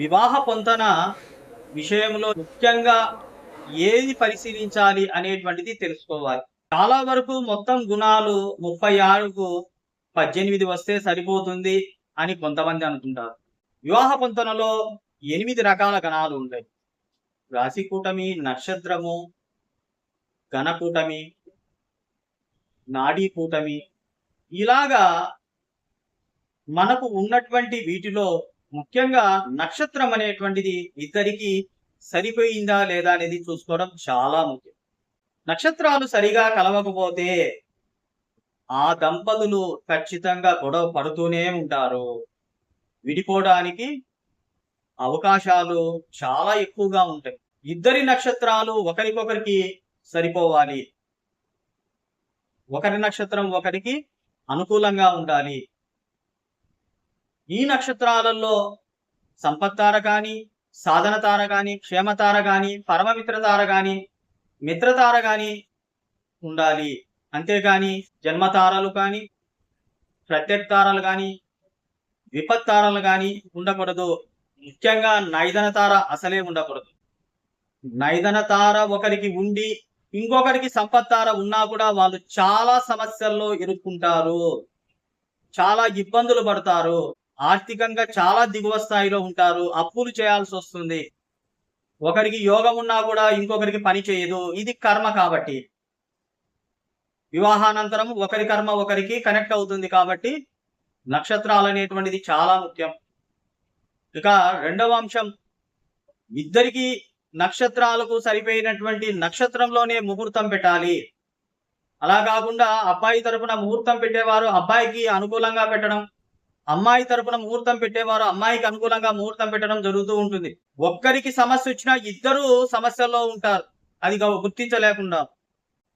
వివాహ పొంతన విషయంలో ముఖ్యంగా ఏది పరిశీలించాలి అనేటువంటిది తెలుసుకోవాలి. చాలా వరకు మొత్తం గుణాలు ముప్పై ఆరుకు పద్దెనిమిది వస్తే సరిపోతుంది అని కొంతమంది అనుకుంటారు. వివాహ పొంతనలో ఎనిమిది రకాల గణాలు ఉంటాయి. రాశికూటమి నక్షత్రము గణకూటమి నాడీ కూటమి. ఇలాగా మనకు ఉన్నటువంటి వీటిలో ముఖ్యంగా నక్షత్రం అనేటువంటిది ఇద్దరికి సరిపోయిందా లేదా అనేది చూసుకోవడం చాలా ముఖ్యం. నక్షత్రాలు సరిగా కలవకపోతే ఆ దంపతులు ఖచ్చితంగా గొడవ పడుతూనే ఉంటారు. విడిపోవడానికి అవకాశాలు చాలా ఎక్కువగా ఉంటాయి. ఇద్దరి నక్షత్రాలు ఒకరికొకరికి సరిపోవాలి. ఒకరి నక్షత్రం ఒకరికి అనుకూలంగా ఉండాలి. ఈ నక్షత్రాలలో సంపత్తార కానీ సాధన తార కానీ క్షేమతార కానీ పరమమిత్ర తార కానీ మిత్రతార కానీ ఉండాలి. అంతేగాని జన్మతారలు కానీ ప్రత్యక్తారలు కానీ విపత్తారలు కానీ ఉండకూడదు. ముఖ్యంగా నైదన తార అసలే ఉండకూడదు. నైదన తార ఒకరికి ఉండి ఇంకొకరికి సంపత్తార ఉన్నా కూడా వాళ్ళు చాలా సమస్యల్లో ఇరుక్కుంటారు. చాలా ఇబ్బందులు పడతారు. ఆర్థికంగా చాలా దిగువ స్థాయిలో ఉంటారు అప్పులు చేయాల్సి వస్తుంది. ఒకరికి యోగం ఉన్నా కూడా ఇంకొకరికి పని చేయదు. ఇది కర్మ కాబట్టి. వివాహానంతరం ఒకరి కర్మ ఒకరికి కనెక్ట్ అవుతుంది కాబట్టి నక్షత్రాలు అనేటువంటిది చాలా ముఖ్యం. ఇక రెండవ అంశం ఇద్దరికి నక్షత్రాలకు సరిపోయినటువంటి నక్షత్రంలోనే ముహూర్తం పెట్టాలి. అలా కాకుండా అబ్బాయి తరపున ముహూర్తం పెట్టేవారు అబ్బాయికి అనుకూలంగా పెట్టడం అమ్మాయి తరపున ముహూర్తం పెట్టేవారు అమ్మాయికి అనుకూలంగా ముహూర్తం పెట్టడం జరుగుతూ ఉంటుంది. ఒక్కరికి సమస్య వచ్చినా ఇద్దరు సమస్యల్లో ఉంటారు. అది గుర్తించలేకుండా.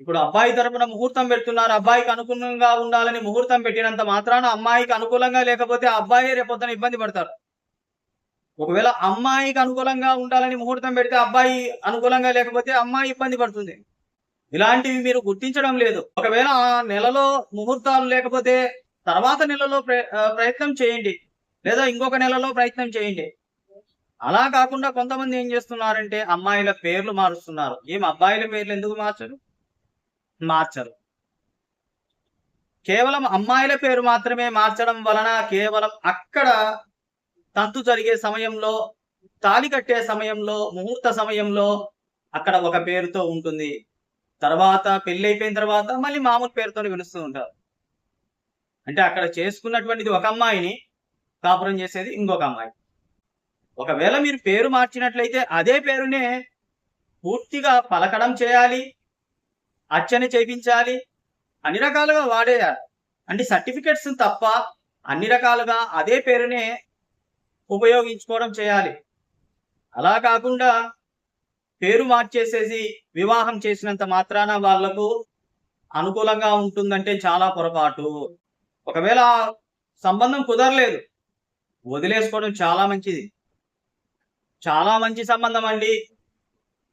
ఇప్పుడు అబ్బాయి తరపున ముహూర్తం పెడుతున్నారు అబ్బాయికి అనుకూలంగా ఉండాలని ముహూర్తం పెట్టినంత మాత్రాన అమ్మాయికి అనుకూలంగా లేకపోతే ఆ అబ్బాయి రేపొద్దున ఇబ్బంది పడతారు. ఒకవేళ అమ్మాయికి అనుకూలంగా ఉండాలని ముహూర్తం పెడితే అబ్బాయి అనుకూలంగా లేకపోతే అమ్మాయి ఇబ్బంది పడుతుంది. ఇలాంటివి మీరు గుర్తించడం లేదు. ఒకవేళ ఆ నెలలో ముహూర్తాలు లేకపోతే తర్వాత నెలలో ప్ర- ప్రయత్నం చేయండి. లేదా ఇంకొక నెలలో ప్రయత్నం చేయండి. అలా కాకుండా కొంతమంది ఏం చేస్తున్నారంటే అమ్మాయిల పేర్లు మారుస్తున్నారు. ఏం అబ్బాయిల పేర్లు ఎందుకు మార్చరు? మార్చరు. కేవలం అమ్మాయిల పేరు మాత్రమే మార్చడం వలన కేవలం అక్కడ తంతు జరిగే సమయంలో తాళి కట్టే సమయంలో ముహూర్త సమయంలో అక్కడ ఒక పేరుతో ఉంటుంది. తర్వాత పెళ్ళి అయిపోయిన తర్వాత మళ్ళీ మామూలు పేరుతో పిలుస్తూ ఉంటారు. అంటే అక్కడ చేసుకున్నటువంటిది ఒక అమ్మాయిని కాపురం చేసేది ఇంకొక అమ్మాయి. ఒకవేళ మీరు పేరు మార్చినట్లయితే అదే పేరునే పూర్తిగా పలకడం చేయాలి అర్చన చేయించాలి అన్ని రకాలుగా వాడేయాలి. అంటే సర్టిఫికెట్స్ తప్ప అన్ని రకాలుగా అదే పేరునే ఉపయోగించుకోవడం చేయాలి. అలా కాకుండా పేరు మార్చేసేసి వివాహం చేసినంత మాత్రాన వాళ్ళకు అనుకూలంగా ఉంటుందంటే చాలా పొరపాటు. ఒకవేళ సంబంధం కుదరలేదు వదిలేసుకోవడం చాలా మంచిది. చాలా మంచి సంబంధం అండి.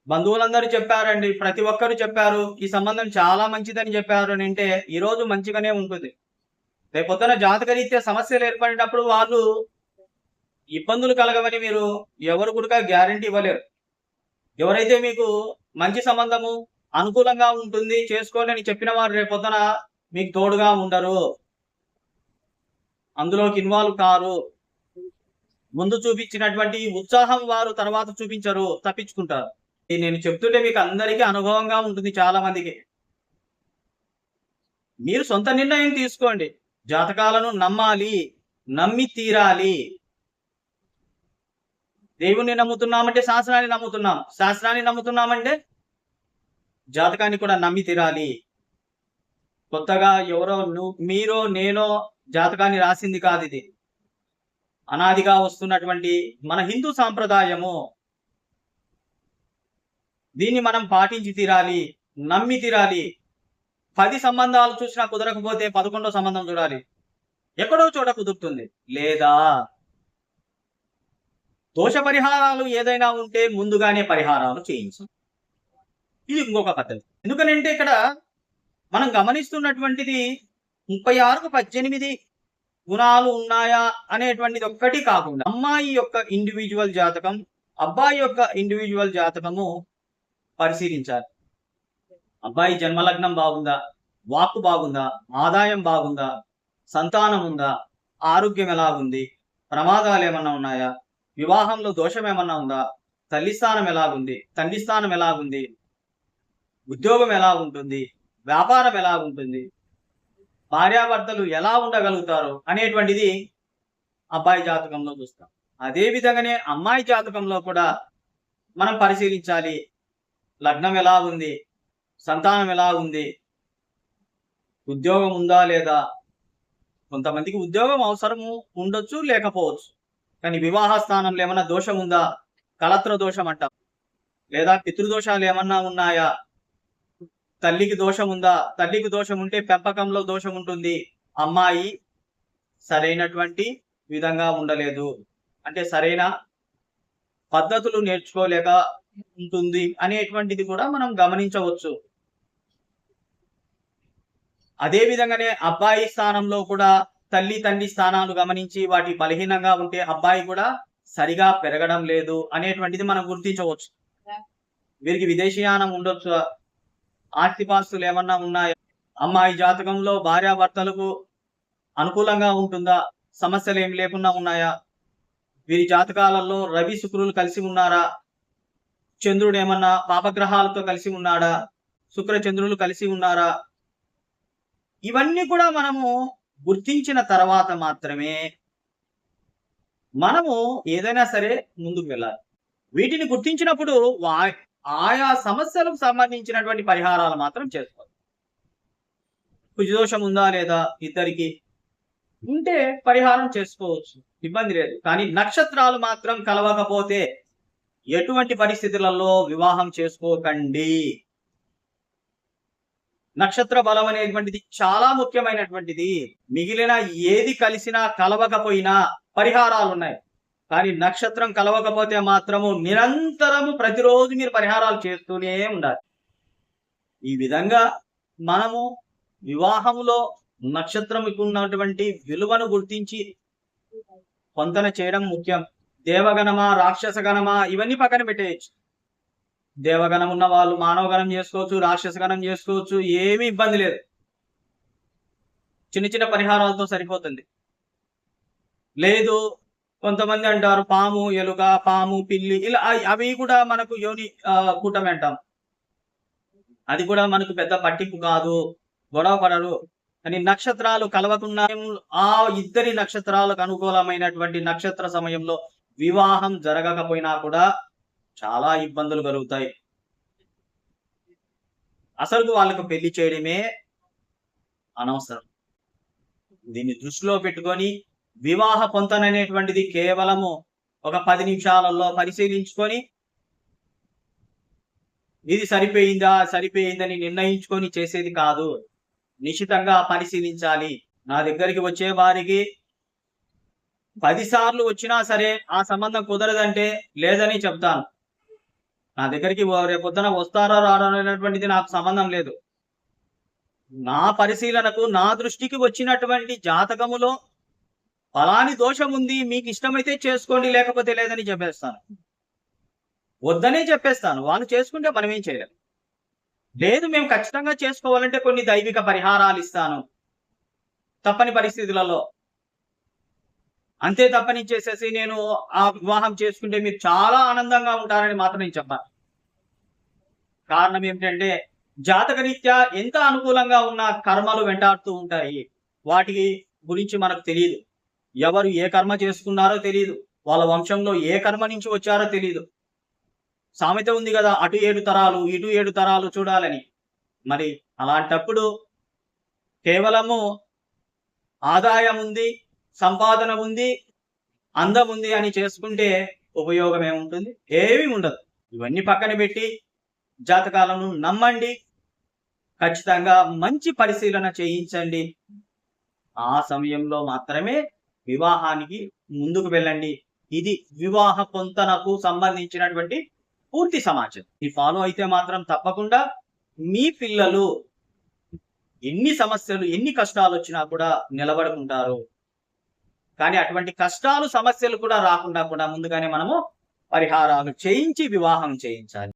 బంధువులందరూ చెప్పారండి ప్రతి ఒక్కరు చెప్పారు ఈ సంబంధం చాలా మంచిదని చెప్పారు అని అంటే ఈరోజు మంచిగానే ఉంటుంది. రేపొద్దున జాతకరీత్యా సమస్యలు ఏర్పడినప్పుడు వాళ్ళు ఇబ్బందులు కలగవని మీరు ఎవరు కూడా గ్యారంటీ ఇవ్వలేరు. ఎవరైతే మీకు మంచి సంబంధము అనుకూలంగా ఉంటుంది చేసుకోండి అని చెప్పిన వారు రేపొద్దున మీకు తోడుగా ఉండరు. అందులోకి ఇన్వాల్వ్ కారు. ముందు చూపించినటువంటి ఉత్సాహం వారు తర్వాత చూపించరు తప్పించుకుంటారు. ఇది నేను చెప్తుంటే మీకు అందరికీ అనుభవంగా ఉంటుంది చాలా మందికి మీరు సొంత నిర్ణయం తీసుకోండి. జాతకాలను నమ్మాలి నమ్మి తీరాలి. దేవుణ్ణి నమ్ముతున్నామంటే శాస్త్రాన్ని నమ్ముతున్నాం. శాస్త్రాన్ని నమ్ముతున్నామంటే జాతకాన్ని కూడా నమ్మి తీరాలి. కొత్తగా ఎవరో నువ్వు మీరో నేనో జాతకాన్ని రాసింది కాదు ఇది. అనాదిగా వస్తున్నటువంటి మన హిందూ సాంప్రదాయము. దీన్ని మనం పాటించి తీరాలి నమ్మి తీరాలి. పది సంబంధాలు చూసినా కుదరకపోతే పదకొండో సంబంధం చూడాలి. ఎక్కడో చోట కుదురుతుంది. లేదా దోష పరిహారాలు ఏదైనా ఉంటే ముందుగానే పరిహారాలు చేయించు. ఇది ఇంకొక పద్ధతి. ఎందుకనంటే ఇక్కడ మనం గమనిస్తున్నటువంటిది ముప్పై ఆరుకు పద్దెనిమిది గుణాలు ఉన్నాయా అనేటువంటిది ఒక్కటి కాకుండా అమ్మాయి యొక్క ఇండివిజువల్ జాతకం అబ్బాయి యొక్క ఇండివిజువల్ జాతకము పరిశీలించాలి. అబ్బాయి జన్మలగ్నం బాగుందా? వాక్కు బాగుందా? ఆదాయం బాగుందా? సంతానం ఉందా? ఆరోగ్యం ఎలా ఉంది? ప్రమాదాలు ఏమన్నా ఉన్నాయా? వివాహంలో దోషం ఏమన్నా ఉందా? తల్లి స్థానం ఎలాగుంది తండ్రి స్థానం ఎలాగుంది ఉద్యోగం ఎలా ఉంటుంది? వ్యాపారం ఎలా ఉంటుంది? భార్యాభర్తలు ఎలా ఉండగలుగుతారు అనేటువంటిది అబ్బాయి జాతకంలో చూస్తాం. అదే విధంగానే అమ్మాయి జాతకంలో కూడా మనం పరిశీలించాలి. లగ్నం ఎలా ఉంది? సంతానం ఎలా ఉంది? ఉద్యోగం ఉందా లేదా? కొంతమందికి ఉద్యోగం అవసరము ఉండొచ్చు లేకపోవచ్చు. కానీ వివాహ స్థానంలో ఏమన్నా దోషం ఉందా? కలత్ర దోషం అంటాం. లేదా పితృదోషాలు ఏమన్నా ఉన్నాయా? తల్లికి దోషం ఉందా? తల్లికి దోషం ఉంటే పెంపకంలో దోషం ఉంటుంది. అమ్మాయి సరైనటువంటి విధంగా ఉండలేదు. అంటే సరైన పద్ధతులు నేర్చుకోలేక ఉంటుంది అనేటువంటిది కూడా మనం గమనించవచ్చు. అదే విధంగానే అబ్బాయి స్థానంలో కూడా తల్లి తండ్రి స్థానాలు గమనించి వాటి బలహీనంగా ఉంటే అబ్బాయి కూడా సరిగా పెరగడం లేదు అనేటువంటిది మనం గుర్తించవచ్చు. వీరికి విదేశీయానం ఉండొచ్చు? ఆస్తిపాస్తులు ఏమన్నా ఉన్నాయా? అమ్మాయి జాతకంలో భార్యాభర్తలకు అనుకూలంగా ఉంటుందా? సమస్యలు ఏమి లేకుండా ఉన్నాయా? వీరి జాతకాలలో రవి శుక్రులు కలిసి ఉన్నారా? చంద్రుడు ఏమన్నా పాపగ్రహాలతో కలిసి ఉన్నాడా? శుక్ర చంద్రులు కలిసి ఉన్నారా? ఇవన్నీ కూడా మనము గుర్తించిన తర్వాత మాత్రమే మనము ఏదైనా సరే ముందుకు వెళ్ళాలి. వీటిని గుర్తించినప్పుడు వా- ఆయా సమస్యలకు సంబంధించినటువంటి పరిహారాలు మాత్రం చేసుకోవాలి. కుజదోషం ఉందా లేదా ఇద్దరికి? ఉంటే పరిహారం చేసుకోవచ్చు. ఇబ్బంది లేదు. కానీ నక్షత్రాలు మాత్రం కలవకపోతే ఎటువంటి పరిస్థితులలో వివాహం చేసుకోకండి. నక్షత్ర బలం అనేటువంటిది చాలా ముఖ్యమైనటువంటిది. మిగిలిన ఏది కలిసినా కలవకపోయినా పరిహారాలు ఉన్నాయి కానీ నక్షత్రం కలవకపోతే మాత్రము నిరంతరము ప్రతిరోజు మీరు పరిహారాలు చేస్తూనే ఉండాలి. ఈ విధంగా మనము వివాహములో నక్షత్రంకు ఉన్నటువంటి విలువను గుర్తించి పొంతన చేయడం ముఖ్యం. దేవగణమా రాక్షసగణమా ఇవన్నీ పక్కన పెట్టేయచ్చు. దేవగణం ఉన్న వాళ్ళు మానవగణం చేసుకోవచ్చు రాక్షసగణం చేసుకోవచ్చు ఏమీ ఇబ్బంది లేదు. చిన్న చిన్న పరిహారాలతో సరిపోతుంది. లేదు కొంతమంది అంటారు పాము ఎలుక పాము పిల్లి ఇలా అవి- అవి కూడా మనకు యోని ఆ, కూటమి అంటాం. అది కూడా మనకు పెద్ద పట్టింపు కాదు గొడవ పడరు. కానీ నక్షత్రాలు కలవకుండా ఆ ఇద్దరి నక్షత్రాలకు అనుకూలమైనటువంటి నక్షత్ర సమయంలో వివాహం జరగకపోయినా కూడా చాలా ఇబ్బందులు కలుగుతాయి. అసలు వాళ్ళకు పెళ్ళి చేయడమే అనవసరం. దీన్ని దృష్టిలో పెట్టుకొని వివాహ పొంతననేటువంటిది కేవలము ఒక పది నిమిషాలలో పరిశీలించుకొని ఇది సరిపోయిందా సరిపోయిందని నిర్ణయించుకొని చేసేది కాదు. నిశితంగా పరిశీలించాలి. నా దగ్గరికి వచ్చే వారికి పదిసార్లు వచ్చినా సరే ఆ సంబంధం కుదరదంటే లేదని చెప్తాను. నా దగ్గరికి రేపొద్దున వస్తారో రారా అనేటువంటిది నాకు సంబంధం లేదు. నా పరిశీలనకు నా దృష్టికి వచ్చినటువంటి జాతకములో ఫలాని దోషం ఉంది మీకు ఇష్టమైతే చేసుకోండి లేకపోతే లేదని చెప్పేస్తాను. వద్దనే చెప్పేస్తాను. వాళ్ళు చేసుకుంటే మనం ఏం చేయలేం? లేదు మేము ఖచ్చితంగా చేసుకోవాలంటే కొన్ని దైవిక పరిహారాలు ఇస్తాను. తప్పని పరిస్థితులలో. అంతే తప్పని చేసేసి నేను ఆ వివాహం చేసుకుంటే మీరు చాలా ఆనందంగా ఉంటారని మాత్రం నేను చెప్పాను. కారణం ఏమిటంటే జాతకరీత్యా ఎంత అనుకూలంగా ఉన్న కర్మలు వెంటాడుతూ ఉంటాయి వాటి గురించి మనకు తెలియదు. ఎవరు ఏ కర్మ చేసుకున్నారో తెలియదు వాళ్ళ వంశంలో ఏ కర్మ నుంచి వచ్చారో తెలియదు సామెత ఉంది కదా అటు ఏడు తరాలు ఇటు ఏడు తరాలు చూడాలని. మరి అలాంటప్పుడు కేవలము ఆదాయం ఉంది సంపాదన ఉంది అందం ఉంది అని చేసుకుంటే ఉపయోగం ఏముంటుంది? ఏమీ ఉండదు. ఇవన్నీ పక్కన పెట్టి జాతకాలను నమ్మండి. ఖచ్చితంగా మంచి పరిశీలన చేయించండి. ఆ సమయంలో మాత్రమే వివాహానికి ముందుకు వెళ్ళండి. ఇది వివాహ పొంతనకు సంబంధించినటువంటి పూర్తి సమాచారం. ఈ ఫాలో అయితే మాత్రం తప్పకుండా మీ పిల్లలు ఎన్ని సమస్యలు ఎన్ని కష్టాలు వచ్చినా కూడా నిలబడుకుంటారు. కానీ అటువంటి కష్టాలు సమస్యలు కూడా రాకుండా కూడా ముందుగానే మనము పరిహారాలు చేయించి వివాహం చేయించాలి.